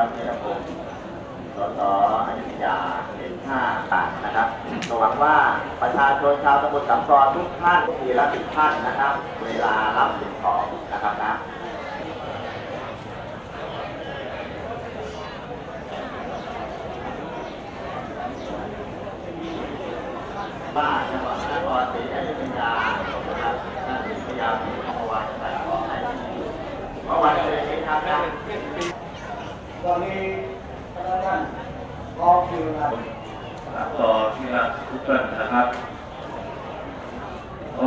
วัดเนรพงศ์สสอยุธยาเขตห้าต่างนะครับหวังว่าประชาชนชาวตำบลสากอทุกท่านทีละสิบท่านนะครับ เวลารับสิ่งของนะครับนะ ตอนนี้ท่านรอคิวครับต่อที่รักทุกท่านนะครับโอ้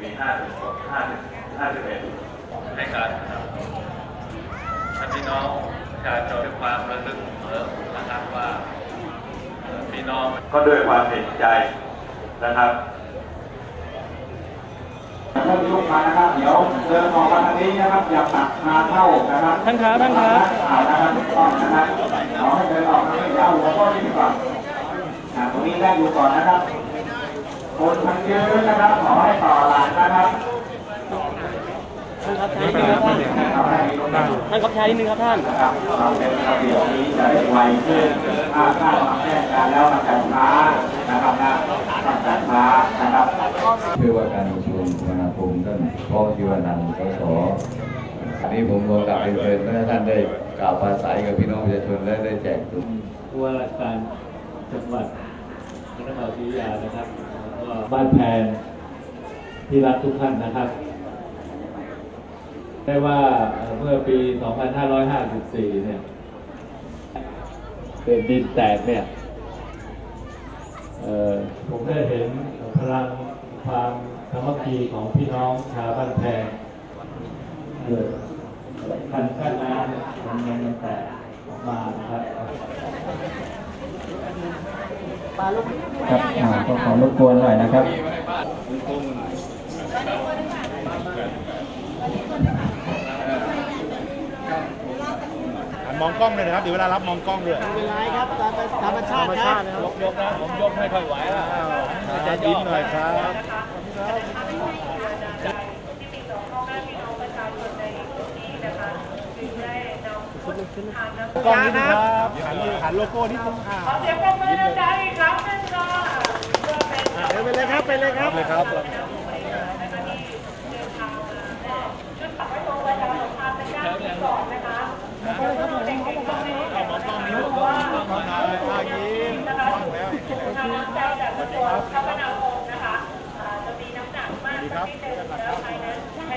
มีห้าสิบหกห้าสิบห้าสิบเอ็ดให้การนะครับท่านพี่น้องประชาชนด้วยความระลึกเสมอนะครับว่าเอ่อพี่น้องก็ด้วยความเห็นใจนะครับ ท่านลูกค้านะครับเดี๋ยวเดินออกมาทางนี้นะครับอย่าตักมาเข้านะครับท่านครับท่านครับข่าวนะครับถูกต้องนะครับขอให้เดินออกทางนี้เอาหัวข้อนี้ก่อนอ่าตรงนี้ได้อยู่ก่อนนะครับคนทางยืนนะครับขอให้ต่อหลังนะครับท่านครับช้านิดนึงครับท่านเอาให้ตรงนี้ท่านครับช้านิดนึงครับท่านนะครับเราเป็นระเบียบนี้จะได้ไวขึ้นถ้าถ้ามาแก้การแล้วมันจะช้านะครับนะมันจะช้านะครับ เพื่อว่าการประชุมสมาคมท่านพ่อชีวานันท์สสอันนี้ผมขอกราบเรียนเชิญให้ท่านได้กล่าวปราศัยกับพี่น้องประชาชนและได้แจกถุงผู้ว่าราชการจังหวัดพระนครศรีอยุธยานะครับก็บ้านแพนที่รักทุกท่านนะครับได้ว่าเมื่อปี 2554 เนี่ยเป็นดินแตกเนี่ยเออผมได้เห็นพลังความสามั คคีของพี่น้องชาวบ้านแพงเกิดคันกั้นน้ำเนี่ยมันมันแตกออกมานะครับครับอ่าก็ขอรบกวนหน่อยนะครับมองกล้องเลยนะครับเดี๋ยวเวลารับมองกล้องด้วยเป็นไรครับธรรมชาติครับยกยกนะผมยกไม่ค่อยไหวแล้วจะยิ้มหน่อยครับ กล้องนิดนึงครับหันหันโลโก้นิดนึงค่ะเสียงปรบมือดังๆอีกครั้งนึงค่ะไปเลยครับไปเลยครับเลยครับ